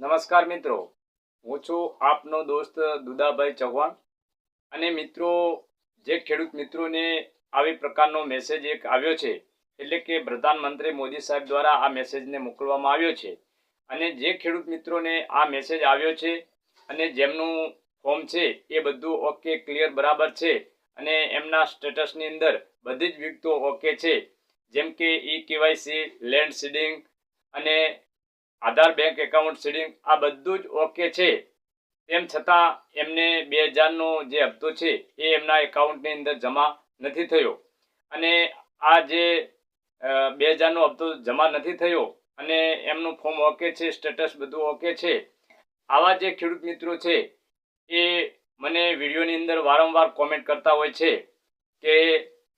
નમસ્કાર મિત્રો. હું છું આપનો દોસ્ત દુદાભાઈ ચૌહાણ. અને મિત્રો, જે ખેડૂત મિત્રોને આવી પ્રકારનો મેસેજ એક આવ્યો છે, એટલે કે પ્રધાનમંત્રી મોદી સાહેબ દ્વારા આ મેસેજને મોકલવામાં આવ્યો છે. અને જે ખેડૂત મિત્રોને આ મેસેજ આવ્યો છે, અને જેમનું ફોર્મ છે, એ બધું ઓકે ક્લિયર બરાબર છે. અને એમના સ્ટેટસની અંદર બધી જ વિગતો ઓકે છે. જેમ કે ઈ કેવાયસી લેન્ડ સીડિંગ અને આધાર બેંક એકાઉન્ટ સીડિંગ આ બધું જ ઓકે છે. તેમ છતાં એમને બે હજારનો જે હપ્તો છે એ એમના એકાઉન્ટની અંદર જમા નથી થયો. અને આ જે બે હજારનો હપ્તો જમા નથી થયો અને એમનું ફોર્મ ઓકે છે સ્ટેટસ બધું ઓકે છે. આવા જે ખેડૂત મિત્રો છે એ મને વિડીયોની અંદર વારંવાર કોમેન્ટ કરતા હોય છે કે,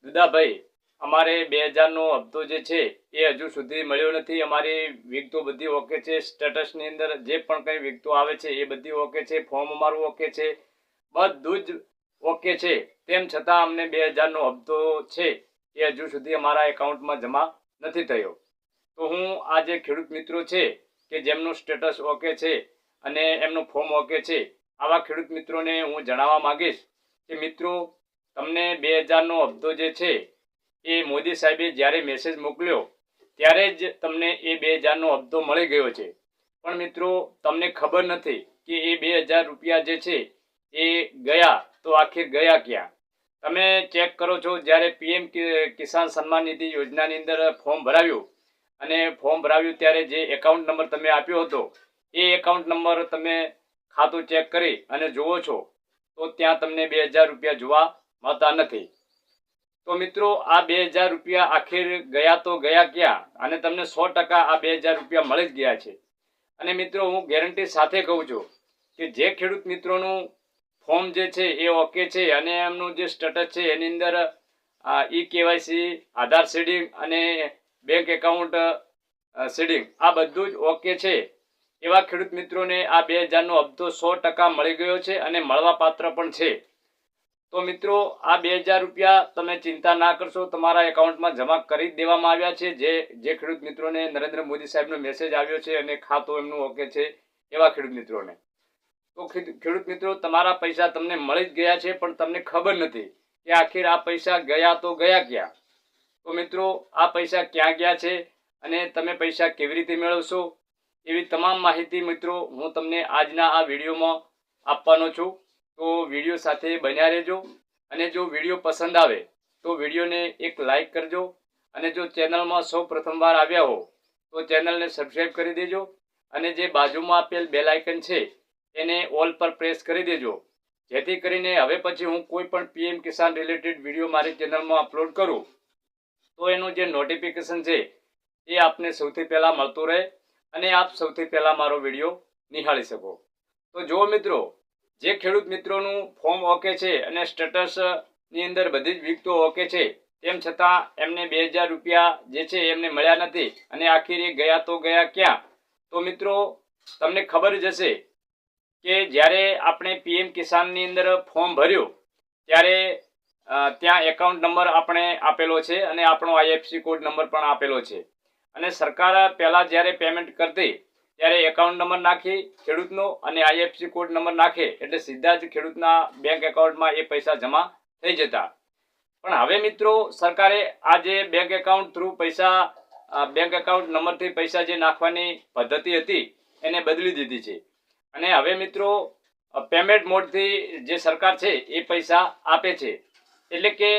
દુદાભાઈ અમારે બે હજારનો હપ્તો જે છે, એ હજુ સુધી મળ્યો નથી. અમારી વિગતો બધી ઓકે છે. સ્ટેટસની અંદર જે પણ કંઈ વિગતો આવે છે, એ બધી ઓકે છે. ફોર્મ અમારું ઓકે છે. બધું જ ઓકે છે. તેમ છતાં અમને બે હજારનો હપ્તો છે, એ હજુ સુધી અમારા એકાઉન્ટમાં જમા નથી થયો. તો હું આ જે ખેડૂત મિત્રો છે, કે જેમનું સ્ટેટસ ઓકે છે અને એમનું ફોર્મ ઓકે છે, આવા ખેડૂત મિત્રોને હું જણાવવા માંગીશ કે મિત્રો, તમને બે હજારનો હપ્તો જે છે એ મોદી સાહેબે જ્યારે મેસેજ મોકલ્યો, ત્યારે જ તમને એ બે હજારનો હપ્તો મળી ગયો છે. પણ મિત્રો, તમને ખબર નથી કે એ બે હજાર રૂપિયા જે છે, એ ગયા તો આખિર ગયા ક્યાં? તમે ચેક કરો છો, જ્યારે પીએમ કિસાન સન્માન નિધિ યોજનાની અંદર ફોર્મ ભરાવ્યું, અને ફોર્મ ભરાવ્યું ત્યારે જે એકાઉન્ટ નંબર તમે આપ્યો હતો, એ એકાઉન્ટ નંબર તમે ખાતું ચેક કરી અને જુઓ છો, તો ત્યાં તમને બે હજાર રૂપિયા જોવા મળતા નથી. તો મિત્રો, આ બે હજાર રૂપિયા આખિર ગયા તો ગયા ક્યાં? અને તમને સો ટકા આ બે હજાર રૂપિયા મળી જ ગયા છે. અને મિત્રો, હું ગેરંટી સાથે કહું છું કે જે ખેડૂત મિત્રોનું ફોર્મ જે છે એ ઓકે છે અને એમનું જે સ્ટેટસ છે એની અંદર ઈ કેવાયસી, આધાર સેડિંગ અને બેંક એકાઉન્ટ સેડિંગ, આ બધું જ ઓકે છે. એવા ખેડૂત મિત્રોને આ બે હજારનો હપ્તો સો ટકા મળી ગયો છે અને મળવાપાત્ર પણ છે. તો મિત્રો, આ બે હજાર રૂપિયા તમે ચિંતા ના કરશો. તમારા એકાઉન્ટમાં જમા કરી દેવામાં આવ્યા છે. જે જે ખેડૂત મિત્રોને નરેન્દ્ર મોદી સાહેબનો મેસેજ આવ્યો છે અને ખાતું એમનું ઓકે છે એવા ખેડૂત મિત્રોને. તો ખેડ- ખેડૂત મિત્રો, તમારા પૈસા તમને મળી જ ગયા છે, પણ તમને ખબર નથી કે આખિર આ પૈસા ગયા તો ગયા ક્યાં? તો મિત્રો, આ પૈસા ક્યાં ગયા છે અને તમે પૈસા કેવી રીતે મેળવશો? એવી તમામ માહિતી મિત્રો હું તમને આજના આ વિડીયોમાં આપવાનો છું. તો વીડિયો સાથે બન્યા રહેજો. અને જો વીડિયો પસંદ આવે, તો વિડીયોને એક લાઈક કરજો. અને જો ચેનલમાં સૌ પ્રથમવાર આવ્યા હો, તો ચેનલને સબસ્ક્રાઈબ કરી દેજો. અને જે બાજુમાં આપેલ બેલ આઇકન છે, એને ઓલ પર પ્રેસ કરી દેજો. જેથી કરીને હવે પછી હું કોઈ પણ પીએમ કિસાન રિલેટેડ વીડિયો મારી ચેનલમાં અપલોડ કરું. તો એનું જે નોટિફિકેશન છે, એ આપને સૌથી પહેલાં મળતું રહે. અને આપ સૌથી પહેલાં મારો વીડિયો નિહાળી શકો. તો જુઓ મિત્રો જે ખેડૂત મિત્રોનું ફોર્મ ઓકે છે અને સ્ટેટસની અંદર બધી જ વિગતો ઓકે છે, તેમ છતાં એમને બે હજાર રૂપિયા જે છે એમને મળ્યા નથી અને આખીરે ગયા તો ગયા ક્યાં? તો મિત્રો, તમને ખબર જ હશે કે જ્યારે આપણે પીએમ કિસાનની અંદર ફોર્મ ભર્યું, ત્યારે ત્યાં એકાઉન્ટ નંબર આપણે આપેલો છે અને આપણો આઈએફસી કોડ નંબર પણ આપેલો છે. અને સરકાર પહેલાં જ્યારે પેમેન્ટ કરતી ત્યારે એકાઉન્ટ નંબર નાખી, ખેડૂતનો અને આઈએફસી કોડ નંબર નાખે, એટલે સીધા જ ખેડૂતના બેંક એકાઉન્ટમાં એ પૈસા જમા થઈ જતા. પણ હવે મિત્રો, સરકારે આ જે બેંક એકાઉન્ટ થ્રુ પૈસા બેંક એકાઉન્ટ નંબરથી પૈસા જે નાખવાની પદ્ધતિ હતી, એને બદલી દીધી છે. અને હવે મિત્રો પેમેન્ટ મોડથી જે સરકાર છે, એ પૈસા આપે છે. એટલે કે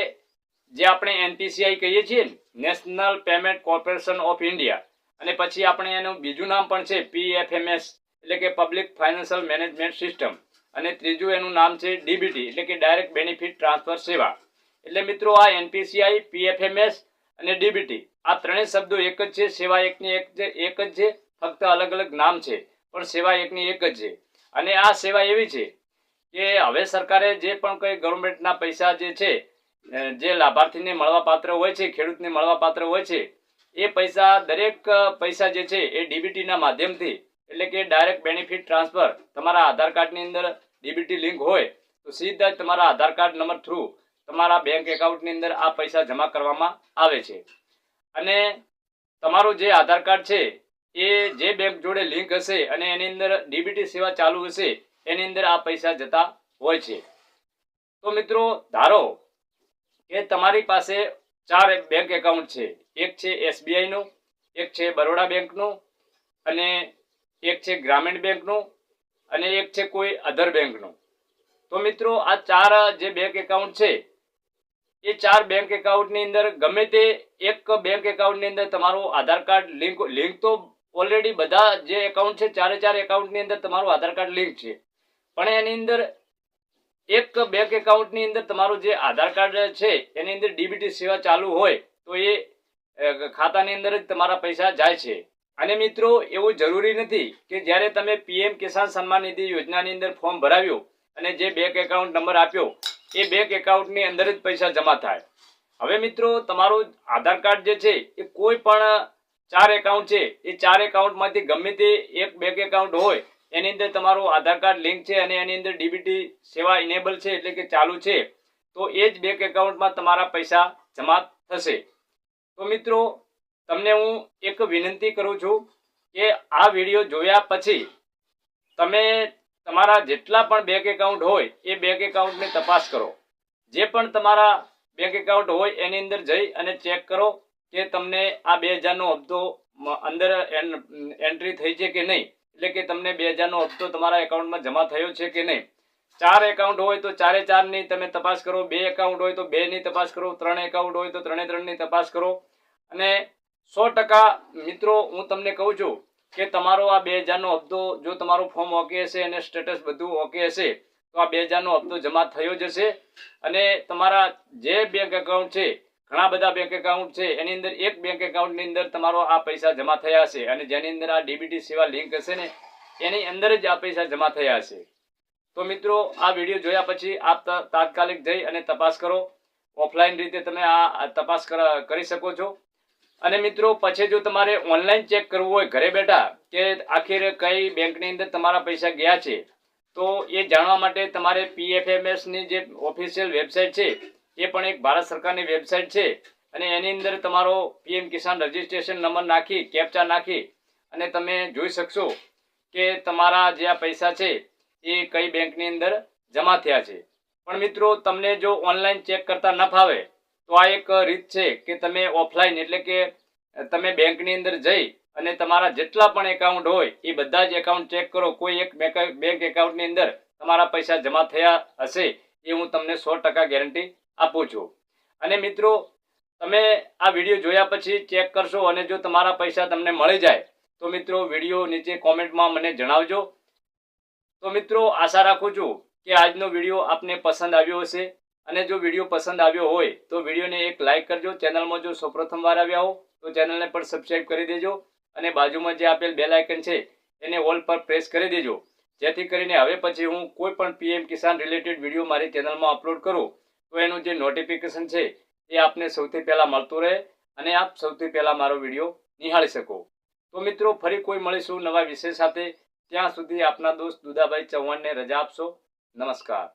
જે આપણે એનપીસીઆઈ કહીએ છીએ national payment corporation of India અને પછી આપણે એનું બીજું નામ પણ છે પીએફએમએસ એટલે કે પબ્લિક ફાઇનાન્શિયલ મેનેજમેન્ટ સિસ્ટમ અને ત્રીજું એનું નામ છે ડીબીટી એટલે કે ડાયરેક્ટ બેનિફિટ ટ્રાન્સફર સેવા એટલે મિત્રો આ એનપીસીઆઈ પીએફએમએસ અને ડીબીટી આ ત્રણેય શબ્દો એક જ છે, સેવા એકની એક એક જ છે, ફક્ત અલગ અલગ નામ છે, પણ સેવા એકની એક જ છે. અને આ સેવા એવી છે કે હવે સરકારે જે પણ કંઈ ગવર્મેન્ટના પૈસા જે છે જે લાભાર્થીને મળવાપાત્ર હોય છે, ખેડૂતને મળવાપાત્ર હોય છે એ પૈસા, દરેક પૈસા જે છે એ ડીબીટીના માધ્યમથી, એટલે કે ડાયરેક્ટ બેનિફિટ ટ્રાન્સફર તમારા આધાર કાર્ડની અંદર ડીબીટી લિંક હોય, તો સીધા જ તમારા આધાર કાર્ડ નંબર થ્રુ તમારા બેંક એકાઉન્ટની અંદર આ પૈસા જમા કરવામાં આવે છે. અને તમારું જે આધાર કાર્ડ છે, એ જે બેંક જોડે લિંક હશે અને એની અંદર ડીબીટી સેવા ચાલુ હશે, એની અંદર આ પૈસા જતા હોય છે. તો મિત્રો, ધારો કે તમારી પાસે ચાર બેંક એકાઉન્ટ છે. એક છે એસબીઆઈનું એક છે બરોડા બેંકનું અને એક છે ગ્રામીણ બેંકનું અને એક છે કોઈ અધર બેંકનું તો મિત્રો, આ ચાર જે બેંક એકાઉન્ટ છે, એ ચાર બેંક એકાઉન્ટની અંદર ગમે તે એક બેંક એકાઉન્ટની અંદર તમારું આધાર કાર્ડ લિંક લિંક તો ઓલરેડી બધા જે એકાઉન્ટ છે, ચારે ચાર એકાઉન્ટની અંદર તમારું આધાર કાર્ડ લિંક છે. પણ એની અંદર એક બેંક એકાઉન્ટની અંદર તમારું જે આધાર કાર્ડ છે, એની અંદર ડીબીટી સેવા ચાલુ હોય, તો એ ખાતાની અંદર જ તમારા પૈસા જાય છે. અને મિત્રો, એવું જરૂરી નથી કે જ્યારે તમે પીએમ કિસાન સન્માન નિધિ યોજનાની અંદર ફોર્મ ભરાવ્યું અને જે બેંક એકાઉન્ટ નંબર આપ્યો, એ બેંક એકાઉન્ટની અંદર જ પૈસા જમા થાય. હવે મિત્રો, તમારું આધાર કાર્ડ જે છે, એ કોઈ પણ ચાર એકાઉન્ટ છે, એ ચાર એકાઉન્ટમાંથી ગમે તે એક બેંક એકાઉન્ટ હોય એની અંદર તમારું આધાર કાર્ડ લિંક છે અને એની અંદર ડીબીટી સેવા ઇનેબલ છે એટલે કે ચાલુ છે, તો એ જ બેંક એકાઉન્ટમાં તમારા પૈસા જમા થશે. તો મિત્રો, તમને હું એક વિનંતી કરું છું કે આ વીડિયો જોયા પછી તમે તમારા જેટલા પણ બેંક એકાઉન્ટ હોય, એ બેંક એકાઉન્ટની તપાસ કરો. જે પણ તમારા બેંક એકાઉન્ટ હોય, એની અંદર જઈ અને ચેક કરો કે તમને આ બે હજારનો હપ્તો અંદર એન્ટ્રી થઈ છે કે નહીં. એટલે કે તમને બે હજારનો હપ્તો તમારા એકાઉન્ટમાં જમા થયો છે કે નહીં? ચાર એકાઉન્ટ હોય તો ચારે ચારની તમે તપાસ કરો, બે એકાઉન્ટ હોય તો બેની તપાસ કરો, ત્રણ એકાઉન્ટ હોય તો ત્રણે ત્રણની તપાસ કરો. અને સો ટકા મિત્રો, હું તમને કહું છું કે તમારો આ બે હજારનો હપ્તો, જો તમારું ફોર્મ ઓકે હશે, અને સ્ટેટસ બધું ઓકે હશે, તો આ બે હજારનો હપ્તો જમા થયો જ હશે. અને તમારા જે બેંક એકાઉન્ટ છે ઘણા બધા બેંક એકાઉન્ટ છે, એની અંદર એક બેંક એકાઉન્ટની અંદર તમારો આ પૈસા જમા થયા હશે અને જેની અંદર આ ડીબીટી સેવા લિંક હશે ને, એની અંદર જ આ પૈસા જમા થયા હશે તો મિત્રો, આ વીડિયો જોયા પછી આપ તાત્કાલિક જઈ અને તપાસ કરો. ઓફલાઈન રીતે તમે આ તપાસ કર- કરી શકો છો. અને મિત્રો, પછી જો તમારે ઓનલાઈન ચેક કરવું હોય ઘરે બેઠા કે આખીર કઈ બેંકની અંદર તમારા પૈસા ગયા છે, તો એ જાણવા માટે તમારે પીએફએમએસની જે ઓફિશિયલ વેબસાઇટ છે એ પણ એક ભારત સરકારની વેબસાઇટ છે. અને એની અંદર તમારો પીએમ કિસાન રજીસ્ટ્રેશન નંબર નાખી, કેપ્ચા નાખી અને તમે જોઈ શકશો કે તમારા જે આ પૈસા છે એ કઈ બેંકની અંદર જમા થયા છે. પણ મિત્રો, તમને જો ઓનલાઈન ચેક કરતા ન ફાવે, તો આ એક રીત છે કે તમે ઓફલાઈન એટલે કે તમે બેંકની અંદર જઈ અને તમારા જેટલા પણ એકાઉન્ટ હોય, એ બધા જ એકાઉન્ટ ચેક કરો. કોઈ એક બેંક- એકાઉન્ટની અંદર તમારા પૈસા જમા થયા હશે, એ હું તમને સો ટકા ગેરંટી આપું છું. અને મિત્રો, તમે આ વીડિયો જોયા પછી ચેક કરશો અને જો તમારા પૈસા તમને મળી જાય, તો મિત્રો વીડિયો નીચે કોમેન્ટમાં મને જણાવજો. તો મિત્રો, આશા રાખું છું કે આજનો વીડિયો આપને પસંદ આવ્યો હશે. અને જો વીડિયો પસંદ આવ્યો હોય, તો વિડીયોને એક લાઇક કરજો. ચેનલમાં જો સૌપ્રથમ વાર આવ્યા હો, તો ચેનલને પણ સબસ્ક્રાઈબ કરી દેજો. અને બાજુમાં જે આપેલ બેલ આઇકન છે, એને ઓલ પર પ્રેસ કરી દેજો. જેથી કરીને હવે પછી હું કોઈ પણ પીએમ કિસાન રિલેટેડ વીડિયો મારી ચેનલમાં અપલોડ કરું. તો એનું જે નોટિફિકેશન છે, એ આપને સૌથી પહેલાં મળતું રહે અને આપ સૌથી પહેલાં મારો વીડિયો નિહાળી શકો. તો મિત્રો, ફરી કોઈ મળીશું નવા વિષય સાથે. ત્યાં સુધી આપના દોસ્ત દુદાભાઈ ચૌહાણને રજા આપશો. નમસ્કાર.